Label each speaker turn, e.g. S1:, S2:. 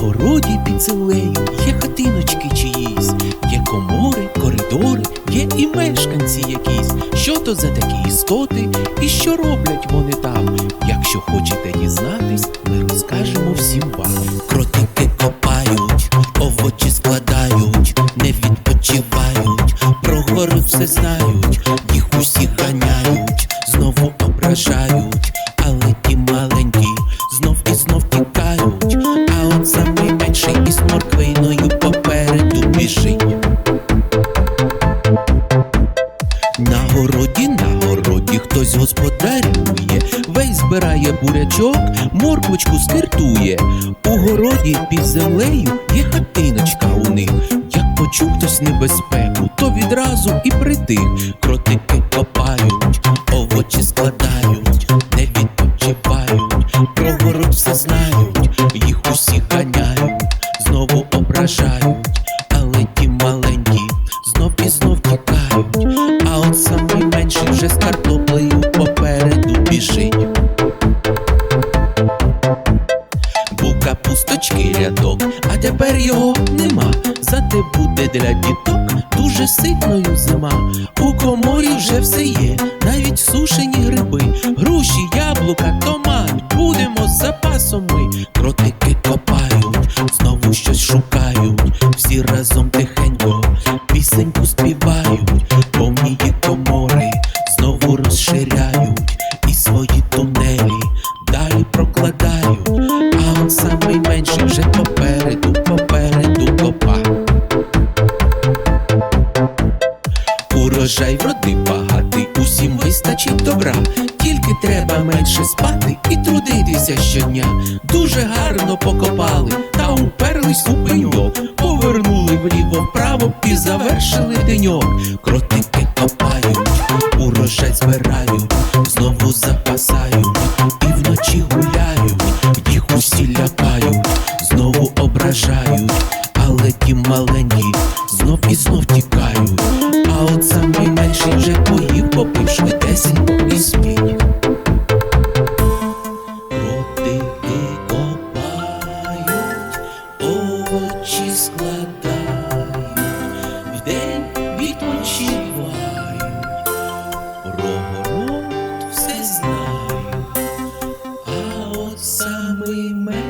S1: городі під землею є хатиночки чиїсь, є комори, коридори, є і мешканці якісь. Що то за такі істоти і що роблять вони там? Якщо хочете дізнатись, ми розкажемо всім вам. Кротики копають, овочі складають, не відпочивають, про город все знають, морквиною попереду біжить. На городі, на городі хтось господарює, весь збирає бурячок, морквочку скиртує. У городі під землею є хатиночка у них. Як почув хтось небезпеку, то відразу і притих. Кротики копають, овочі складають, не відпочивають, про город все знають, їх усі ганяють, знову ображають, але ті маленькі знов і знов тікають, а от самий менший вже з картоплею попереду біжить. Був капусточки рядок, а тепер його нема. Зате буде для діток дуже ситною зима. У коморі вже все є, навіть сушені гриби, груші, яблука, томат. Будемо з запасом ми. Кротики Всі разом тихенько пісеньку співають, повні комори знову розширяють і свої тунелі далі прокладають, а от самий менший вже попереду, попереду копа. Урожай вроди багатий, усім вистачить добра, тільки треба менше спати і трудитися щодня. Дуже гарно покопали та уперлись у пеньок, вліво вправо і завершили деньок. Кротики копаю, урожай збираю, знову запасаю, і вночі гуляю, їх усі лякаю, знову ображаю, але ті маленькі знов і знов тікаю. А от самий менший вже поїв, попив швидесенько і про все знаю, а от самий мене.